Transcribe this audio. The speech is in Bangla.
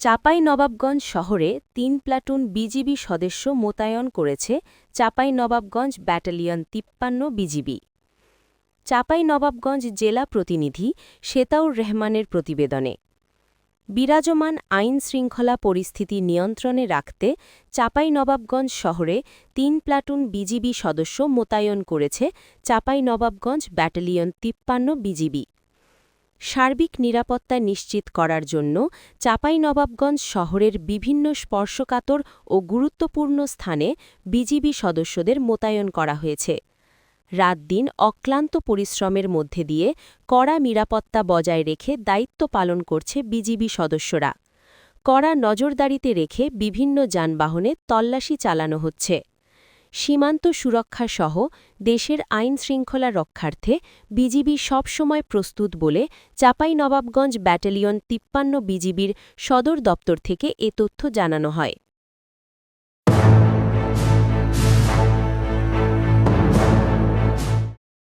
চাপাই নবাবগঞ্জ শহরে তিন প্লাটুন বিজিবি সদস্য মোতায়েন করেছে চাপাই নবাবগঞ্জ ব্যাটালিয়ন তিপ্পান্ন বিজিবি। চাপাই নবাবগঞ্জ জেলা প্রতিনিধি শেতাউর রহমানের প্রতিবেদনে। বিরাজমান আইন শৃঙ্খলা পরিস্থিতি নিয়ন্ত্রণে রাখতে চাপাই নবাবগঞ্জ শহরে তিন প্লাটুন বিজিবি সদস্য মোতায়েন করেছে চাপাই নবাবগঞ্জ ব্যাটালিয়ন তিপ্পান্ন বিজিবি। সার্বিক নিরাপত্তা নিশ্চিত করার জন্য চাঁপাইনবাবগঞ্জ শহরের বিভিন্ন স্পর্শকাতর ও গুরুত্বপূর্ণ স্থানে বিজিবি সদস্যদের মোতায়েন করা হয়েছে। রাত দিন অক্লান্ত পরিশ্রমের মধ্যে দিয়ে কড়া নিরাপত্তা বজায় রেখে দায়িত্ব পালন করছে বিজিবি সদস্যরা। কড়া নজরদারিতে রেখে বিভিন্ন যানবাহনে তল্লাশি চালানো হচ্ছে। সীমান্ত সুরক্ষা সহ দেশের আইন শৃঙ্খলা রক্ষার্থে বিজিবি সবসময় প্রস্তুত বলে চাঁপাইনবাবগঞ্জ ব্যাটালিয়ন তিপ্পান্ন বিজিবির সদর দপ্তর থেকে এ তথ্য জানানো হয়।